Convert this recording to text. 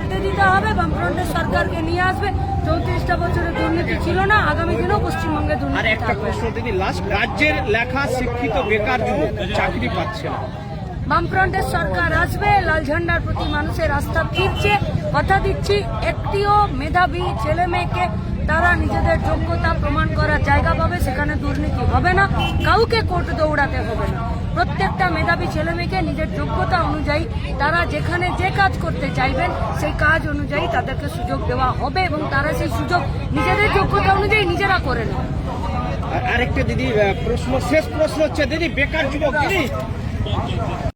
ভারতের দিতে হবে বামফ্রন্টের সরকারকে নিয়ে আসবে। চৌত্রিশটা বছরের দুর্নীতি ছিল না আগামী দিনেও পশ্চিমবঙ্গে আর দুর্নীতি একটা থাকবে। প্রশ্ন দিদি লাস্ট রাজ্যের লেখা শিক্ষিত বেকার যুবক চাকরি পাচ্ছে না। বামফ্রন্টের সরকার আসবে লাল ঝান্ডার প্রতি মানুষের আস্থা ফিরছে কথা দিচ্ছি একটিও মেধাবী ছেলে মেয়েকে তারা নিজেদের যোগ্যতা প্রমাণ করার জায়গা পাবে সেখানে দুর্নীতি হবে না কাউকে কোর্ট দৌড়াতে হবে না। প্রত্যেকটা মেধাবী ছেলেমেয়েকে নিজের যোগ্যতা অনুযায়ী তারা যেখানে যে কাজ করতে চাইবেন, সেই কাজ অনুযায়ী তাদেরকে সুযোগ দেওয়া হবে এবং তারা সেই সুযোগ নিজেদের যোগ্যতা অনুযায়ী নিজেরা করে নেবে। আরেকটা দিদি প্রশ্ন, শেষ প্রশ্ন হচ্ছে, দিদি, বেকার যুবক, দিদি।